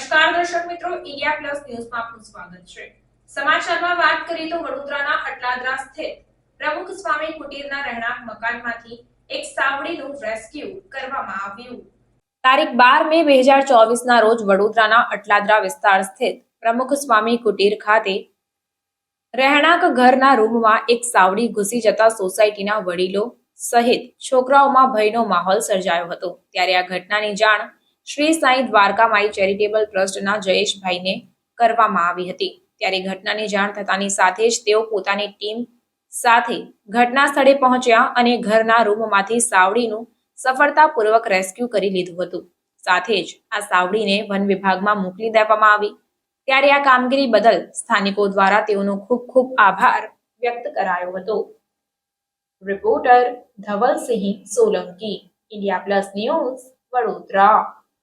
મિત્રો, India plus ન્યૂઝમાં આપનું સ્વાગત છે. સમાચારમાં વાત કરીએ તો વડોદરાના અટલાદરા સ્થિત પ્રમુખ સ્વામી કુટીરના રહેણાંક મકાનમાંથી એક સાવડીનું રેસ્ક્યુ કરવામાં આવ્યું. તારીખ બાર મે બે હજાર ચોવીસના રોજ વડોદરાના અટલાદરા વિસ્તાર સ્થિત પ્રમુખ સ્વામી કુટીર ખાતે રહેણાંક ઘરના રૂમમાં એક સાવડી ઘૂસી જતા સોસાયટીના વડીલો સહિત છોકરાઓમાં ભયનો માહોલ સર્જાયો હતો. ત્યારે આ ઘટનાની જાણ શ્રી સાંઈ દ્વારકામાઈ ચેરિટેબલ ટ્રસ્ટના જયેશભાઈને કરવામાં આવી હતી. ત્યારે ઘટનાની જાણ થતાની સાથે જ તેઓ પોતાની ટીમ સાથે ઘટના સ્થળે પહોંચ્યા અને ઘરના રૂમમાંથી સાવડીનું સફળતાપૂર્વક રેસ્ક્યુ કરી લીધું હતું. સાથે જ આ સાવડીને વન વિભાગમાં મોકલી દેવામાં આવી. ત્યારે આ કામગીરી બદલ સ્થાનિકો દ્વારા તેઓનો ખૂબ ખૂબ આભાર વ્યક્ત કરાયો હતો. Reporter Dhavalsinh Solanki, India plus news Vadodara.